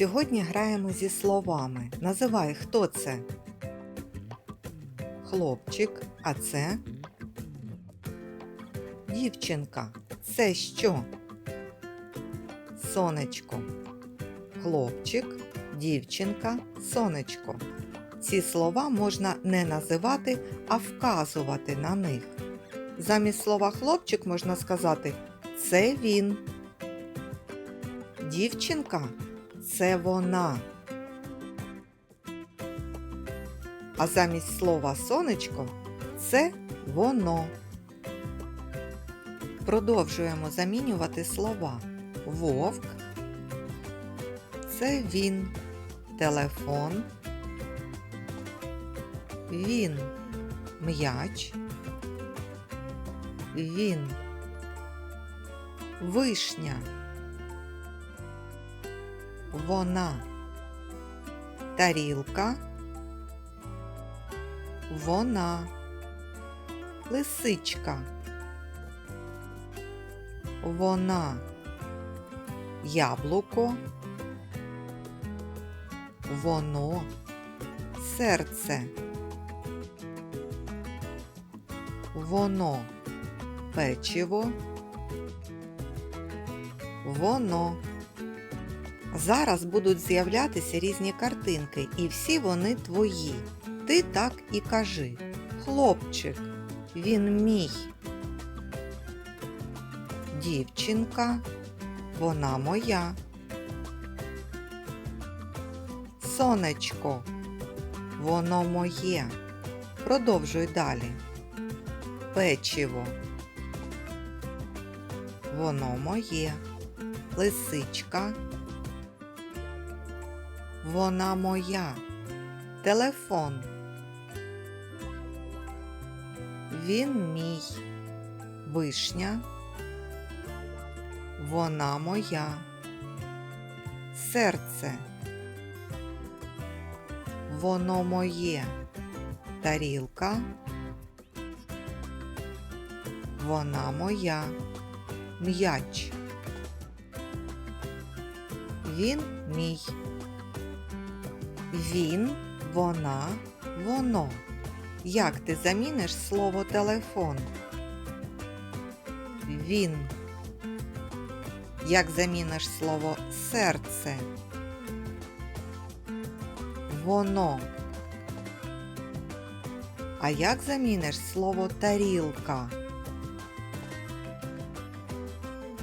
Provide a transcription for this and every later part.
Сьогодні граємо зі словами. Називай, хто це? Хлопчик, а це? Дівчинка. Це що? Сонечко. Хлопчик, дівчинка, сонечко. Ці слова можна не називати, а вказувати на них. Замість слова хлопчик можна сказати це він. Дівчинка це вона. А замість слова сонечко це воно. Продовжуємо замінювати слова. Вовк це він. Телефон. Він. М'яч. Він. Вишня. Вона. Тарілка. Вона. Лисичка. Вона. Яблуко. Воно. Серце. Воно. Печиво. Воно. Зараз будуть з'являтися різні картинки, і всі вони твої. Ти так і кажи. Хлопчик, він мій. Дівчинка, вона моя. Сонечко, воно моє. Продовжуй далі. Печиво. Воно моє. Лисичка. Вона моя. Телефон. Він мій. Вишня. Вона моя. Серце. Воно моє. Тарілка. Вона моя. М'яч. Він мій. Він, вона, воно. Як ти заміниш слово телефон? Він. Як заміниш слово серце? Воно. А як заміниш слово тарілка?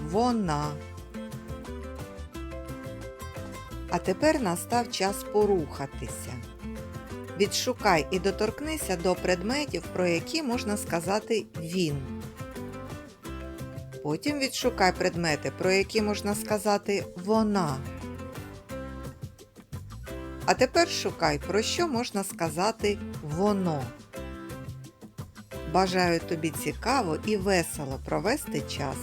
Вона. А тепер настав час порухатися. Відшукай і доторкнися до предметів, про які можна сказати він. Потім відшукай предмети, про які можна сказати вона. А тепер шукай, про що можна сказати воно. Бажаю тобі цікаво і весело провести час.